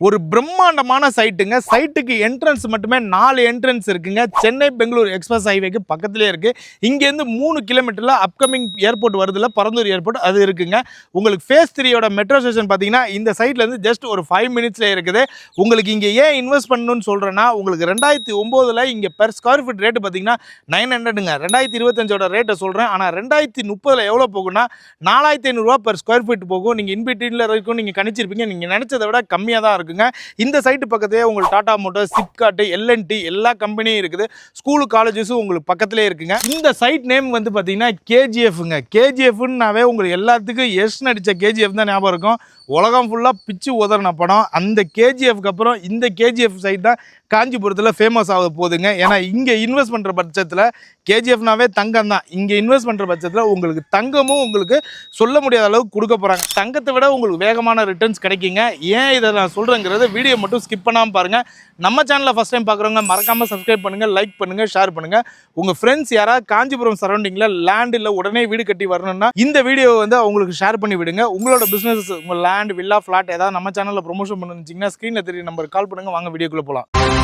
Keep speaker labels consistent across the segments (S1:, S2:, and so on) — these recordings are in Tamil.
S1: ஒரு பிரம்மாண்டமான சைட்டுங்க சைட்டுக்கு என்ட்ரன்ஸ் மட்டுமே நாலு என்ட்ரன்ஸ் இருக்குங்க. சென்னை பெங்களூர் எக்ஸ்பிரஸ் ஹைவேக்கு பக்கத்துலேயே இருக்குது இங்கேருந்து மூணு கிலோமீட்டரில் அப்கமிங் ஏர்போர்ட் வருதுல பரந்தூர் ஏர்போர்ட் அது இருக்குங்க. உங்களுக்கு ஃபேஸ் த்ரீயோட மெட்ரோ ஸ்டேஷன் பார்த்தீங்கன்னா இந்த சைட்லேருந்து ஜஸ்ட் ஒரு ஃபைவ் மினிட்ஸில் இருக்குது. உங்களுக்கு இங்கே ஏன் இன்வெஸ்ட் பண்ணணும்னு சொல்கிறேன்னா உங்களுக்கு ரெண்டாயிரத்தி ஒம்போதில் இங்கே பெர் ஸ்கொயர் ஃபீட் ரேட்டு பார்த்தீங்கன்னா நைன் ஹண்ட்ரடுங்க ரெண்டாயிரத்தி இருபத்தஞ்சோட ரேட்டை சொல்கிறேன் ஆனால் ரெண்டாயிரத்தி முப்பதில் எவ்வளோ போகும்னா நாலாயிரத்தி ஐநூறுரூவா பெர் ஸ்கொயர் ஃபீட் போகும். நீங்கள் இன்பிட்டீனில் இருக்கும் நீங்கள் கணிச்சிருப்பீங்க. நீங்கள் நினச்சதை விட கம்மியாக தான் இருக்குங்க. இந்த சைட்டு பக்கத்துலேயே உங்களுக்கு டாடா மோட்டர் சிப்காட்டு எல்என்டி எல்லா கம்பெனியும் இருக்குது. ஸ்கூலு காலேஜஸும் உங்களுக்கு பக்கத்துலேயே இருக்குங்க. இந்த சைட் நேம் வந்து பார்த்தீங்கன்னா கேஜிஎஃப்ங்க கேஜிஎஃப்னாவே உங்களுக்கு எல்லாத்துக்கும் எஸ் நடித்த கேஜிஎஃப் தான் ஞாபகம் இருக்கும். உலகம் ஃபுல்லாக பிச்சு உதறின படம். அந்த கேஜிஎஃப்க்கு அப்புறம் இந்த கேஜிஎஃப் சைட் தான் காஞ்சிபுரத்தில் ஃபேமஸ் ஆக போகுதுங்க. ஏன்னா இங்கே இன்வெஸ்ட் பண்ணுற பட்சத்தில் கேஜிஎஃப்னாவே தங்கம் தான். இங்கே இன்வெஸ்ட் பண்ணுற பட்சத்தில் உங்களுக்கு தங்கமும் உங்களுக்கு சொல்ல முடியாத அளவுக்கு கொடுக்க போகிறாங்க தங்கத்தை விட உங்களுக்கு வேகமான ரிட்டர்ன்ஸ் கிடைக்குங்க. ஏன் இதை நான் சொல்கிறேங்கிறத வீடியோ மட்டும் ஸ்கிப் பண்ணாமல் பாருங்கள் நம்ம சேனலில் ஃபஸ்ட் டைம் பார்க்குறவங்க மறக்காமல் சப்ஸ்கிரைப் பண்ணுங்கள் லைக் பண்ணுங்கள் ஷேர் பண்ணுங்கள் உங்கள் ஃப்ரெண்ட்ஸ் யாராவது காஞ்சிபுரம் சரௌண்டிங்கில் லேண்ட் இல்லை உடனே வீடு கட்டி வரணும்னா இந்த வீடியோவை வந்து அவங்களுக்கு ஷேர் பண்ணி விடுங்க. உங்களோட பிஸ்னஸ் உங்கள் லேண்ட் வில்லா ஃப்ளாட் ஏதாவது நம்ம சேனலில் ப்ரொமோஷன் பண்ணுச்சிங்கன்னா ஸ்க்ரீனில் தெரிய நம்பர் கால் பண்ணுங்கள் வாங்க வீடியோக்குள்ளே போகலாம்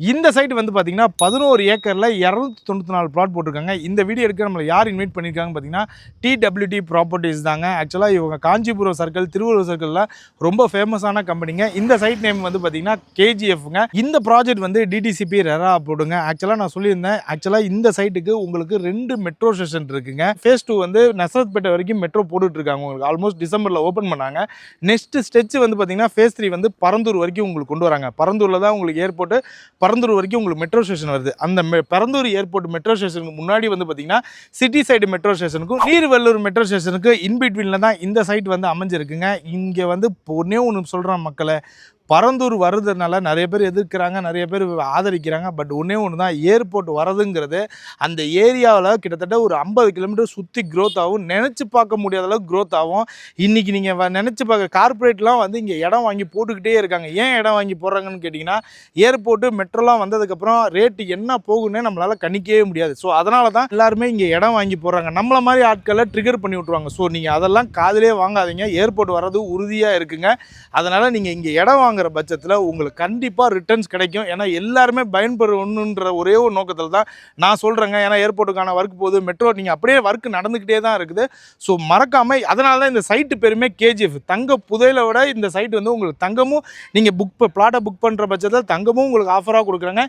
S1: இந்த சைட் வந்து பார்த்தீங்கன்னா பதினோரு ஏக்கரில் இரநூத்தி தொண்ணூற்றி நாலு பிளாட் போட்டிருக்காங்க. இந்த வீடியோ எடுக்க நம்மளை யார் இன்வைட் பண்ணியிருக்காங்க பார்த்தீங்கன்னா டிடபிள்யூடி ப்ராப்பர்ட்டிஸ் தாங்க. ஆக்சுவலாக இவங்க காஞ்சிபுரம் சர்க்கிள் திருவள்ளூர் சர்க்கிளில் ரொம்ப ஃபேமஸான கம்பெனிங்க இந்த சைட் நேம் வந்து பார்த்தீங்கன்னா கேஜிஎஃப்ங்க இந்த ப்ராஜெக்ட் வந்து டிடிசிபி ரெரா போடுங்க. ஆக்சுவலாக நான் சொல்லியிருந்தேன். ஆக்சுவலாக இந்த சைட்டுக்கு உங்களுக்கு ரெண்டு மெட்ரோ ஸ்டேஷன் இருக்குங்க. ஃபேஸ் டூ வந்து நசரத்பேட்டை வரைக்கும் மெட்ரோ போட்டுட்டு இருக்காங்க உங்களுக்கு. ஆல்மோஸ்ட் டிசம்பரில் ஓப்பன் பண்ணாங்க. நெக்ஸ்ட் ஸ்டெச் வந்து பார்த்தீங்கன்னா ஃபேஸ் த்ரீ வந்து பரந்தூர் வரைக்கும் உங்களுக்கு கொண்டு வராங்க. பரந்தூரில் தான் உங்களுக்கு ஏர்போர்ட்டு பரந்தூர் வரைக்கும் உங்களுக்கு மெட்ரோ ஸ்டேஷன் வருது. அந்த பரந்தூர் ஏர்போர்ட் மெட்ரோ ஸ்டேஷனுக்கு முன்னாடி வந்து பார்த்தீங்கன்னா சிட்டி சைடு மெட்ரோ ஸ்டேஷனுக்கும் நீர்வல்லூர் மெட்ரோ ஸ்டேஷனுக்கு இன்பிட்வீனில் தான் இந்த சைட் வந்து அமைஞ்சிருக்குங்க. இங்கே வந்து ஒன்றே ஒன்று சொல்கிறேன் மக்களை. பரந்தூர் வர்றதுனால நிறைய பேர் எதிர்க்கிறாங்க நிறைய பேர் ஆதரிக்கிறாங்க. பட் ஒன்றே ஒன்று தான் ஏர்போர்ட் வரதுங்கிறது அந்த ஏரியாவில் கிட்டத்தட்ட ஒரு ஐம்பது கிலோமீட்டர் சுற்றி க்ரோத் ஆகும். நினச்சி பார்க்க முடியாத அளவுக்கு க்ரோத் ஆகும். இன்றைக்கி நீங்கள் நினச்சி பார்க்க கார்ப்பரேட்லாம் வந்து இங்கே இடம் வாங்கி போட்டுக்கிட்டே இருக்காங்க. ஏன் இடம் வாங்கி போடுறாங்கன்னு கேட்டிங்கன்னா ஏர்போர்ட்டு மெட்ரோலாம் வந்ததுக்கப்புறம் ரேட்டு என்ன போகுன்னே நம்மளால் கணிக்கவே முடியாது. ஸோ அதனால தான் எல்லாருமே இங்கே இடம் வாங்கி போடுறாங்க. நம்மள மாதிரி ஆட்களை ட்ரிகர் பண்ணி விட்ருவாங்க ஸோ நீங்கள் அதெல்லாம் காதிலே வாங்காதீங்க. ஏர்போர்ட் வர்றது உறுதியாக இருக்குங்க. அதனால் நீங்கள் இங்கே இடம் வாங்க வாங்குற பட்சத்தில் உங்களுக்கு கண்டிப்பாக ரிட்டர்ன்ஸ் கிடைக்கும். ஏன்னா எல்லாருமே பயன்பெறணுன்ற ஒரே ஒரு நோக்கத்தில் தான் நான் சொல்கிறேங்க ஏன்னா ஏர்போர்ட்டுக்கான ஒர்க் போகுது மெட்ரோ நீங்கள் அப்படியே ஒர்க் நடந்துக்கிட்டே தான் இருக்குது. ஸோ மறக்காமல் அதனால தான் இந்த சைட்டு பெருமே கேஜிஎஃப் தங்க புதையலை விட இந்த சைட் வந்து உங்களுக்கு தங்கமும் நீங்கள் புக் பிளாட்டை புக் பண்ணுற பட்சத்தில் தங்கமும் உங்களுக்கு ஆஃபராக கொடுக்குறாங்க.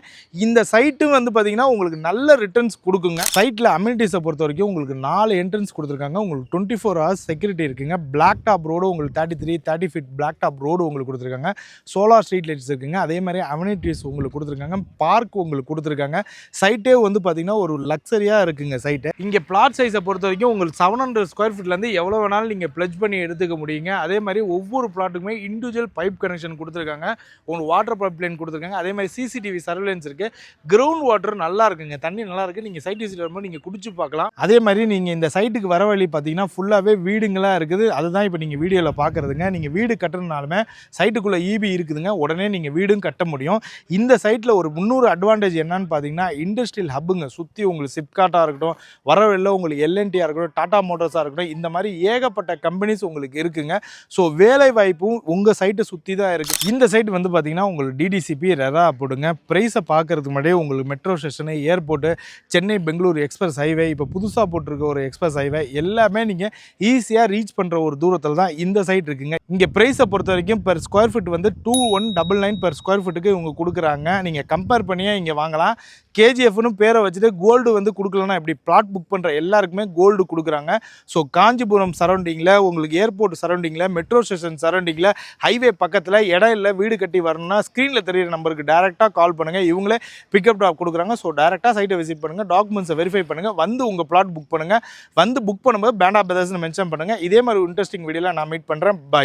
S1: இந்த சைட்டும் வந்து பார்த்தீங்கன்னா உங்களுக்கு நல்ல ரிட்டர்ன்ஸ் கொடுக்குங்க. சைட்டில் அம்யூனிட்டிஸை பொறுத்த வரைக்கும் உங்களுக்கு நாலு என்ட்ரன்ஸ் கொடுத்துருக்காங்க. உங்களுக்கு டுவெண்ட்டி ஃபோர் ஹவர்ஸ் செக்யூரிட்டி இருக்குங்க. பிளாக் டாப் ரோடு உங்களுக்கு thirty three thirty feet black top road உங்களுக்கு கொடுத்துருக்காங்க. சோலார் ஸ்ட்ரீட் லைட்ஸ் இருக்குங்க. அதே மாதிரி அவனிட்டிஸ் உங்களுக்கு கொடுத்துருக்காங்க. பார்க் உங்களுக்கு கொடுத்துருக்காங்க. சைட்டே வந்து பார்த்தீங்கன்னா ஒரு லக்ஸரியாக இருக்குங்க சைட்டு. இங்கே பிளாட் சைஸை பொறுத்த வரைக்கும் உங்களுக்கு செவன் ஹண்ட்ரட் ஸ்கொயர் ஃபீட்லேருந்து எவ்வளோ வேணாலும் நீங்கள் ப்ளஜ் பண்ணி எடுத்துக்க முடியுங்க. அதே மாதிரி ஒவ்வொரு பிளாட்டுக்குமே இண்டிவிஜுவல் பைப் கனெக்ஷன் கொடுத்துருக்காங்க. உங்களுக்கு வாட்டர் பைப் லைன் கொடுத்துருக்காங்க. அதே மாதிரி சிசிடிவி சர்வேலன்ஸ் இருக்குது கிரவுண்ட் வாட்டர் நல்லா இருக்குங்க. தண்ணி நல்லா இருக்குது நீங்கள் சைட் விசிட் வரும்போது நீங்கள் குடிச்சு பார்க்கலாம். அதே மாதிரி நீங்கள் இந்த சைட்டுக்கு வர வழி பார்த்தீங்கன்னா ஃபுல்லாகவே வீடுங்களாக இருக்குது. அதுதான் இப்போ நீங்கள் வீடியோவில் பார்க்குறதுங்க நீங்கள் வீடு கட்டுறதுனாலுமே சைட்டுக்குள்ளே ஈபி இருக்குதுங்க. உடனே நீங்கள் வீடும் கட்ட முடியும். இந்த சைட்டில் ஒரு முந்நூறு அட்வான்டேஜ் என்னன்னு பார்த்தீங்கன்னா இண்டஸ்ட்ரியல் ஹப்புங்க சுற்றி உங்களுக்கு சிப்காட்டாக இருக்கட்டும் வர உங்களுக்கு எல்என்டியாக இருக்கட்டும் டாடா மோட்டார்ஸாக இருக்கட்டும் இந்த மாதிரி ஏகப்பட்ட கம்பெனிஸ் உங்களுக்கு இருக்குங்க. ஸோ வேலை வாய்ப்பும் உங்கள் சைட்டை சுற்றி தான் இருக்குது இந்த சைட் வந்து பார்த்தீங்கன்னா உங்களுக்கு டிடிசிபி ரெரா போடுங்க. ப்ரைஸை பார்க்கறதுக்கு முன்னாடியே உங்களுக்கு metro station airport Chennai Bangalore express highway இப்போ புதுசாக போட்டிருக்க ஒரு எக்ஸ்பிரஸ் ஹைவே எல்லாமே நீங்கள் ஈஸியாக ரீச் பண்ணுற ஒரு தூரத்தில் தான் இந்த சைட் இருக்குங்க. இங்கே ப்ரைஸை பொறுத்த வரைக்கும் பெர் ஸ்கொயர் ஃபீட் வந்து two one double nine per square ஃபீட்டுக்கு இவங்க கொடுக்குறாங்க. நீங்கள் கம்பேர் பண்ணியே இங்கே வாங்கலாம். கேஜிஎஃப்னு பேரை வச்சுட்டு கோல்டு வந்து கொடுக்கலன்னா எப்படி? பிளாட் புக் பண்ணுற எல்லாருக்குமே கோல்டு கொடுக்குறாங்க. ஸோ காஞ்சிபுரம் சரௌண்டிங்கில் உங்களுக்கு ஏர்போர்ட் சரௌண்டிங்கில் மெட்ரோ ஸ்டேஷன் சரௌண்டிங்கில் ஹைவே பக்கத்தில் இடம் இல்லை வீடு கட்டி வரணும்னா ஸ்க்ரீனில் தெரியிற நம்பருக்கு டேரெக்டாக கால் பண்ணுங்கள் இவங்களே பிக்கப் டாப் கொடுக்குறாங்க. ஸோ டேரெக்டாக சைட்டை விசிட் பண்ணுங்கள் டாக்குமெண்ட்ஸை வெரிஃபை பண்ணுங்கள் வந்து உங்கள் பிளாட் புக் பண்ணுங்கள் வந்து புக் பண்ணும்போது பேண்டா பிரதர்ஸ்னு மென்ஷன் பண்ணுங்கள் இதே மாதிரி இன்ட்ரெஸ்டிங் வீடியோவில் நான் மீட் பண்ணுறேன் பை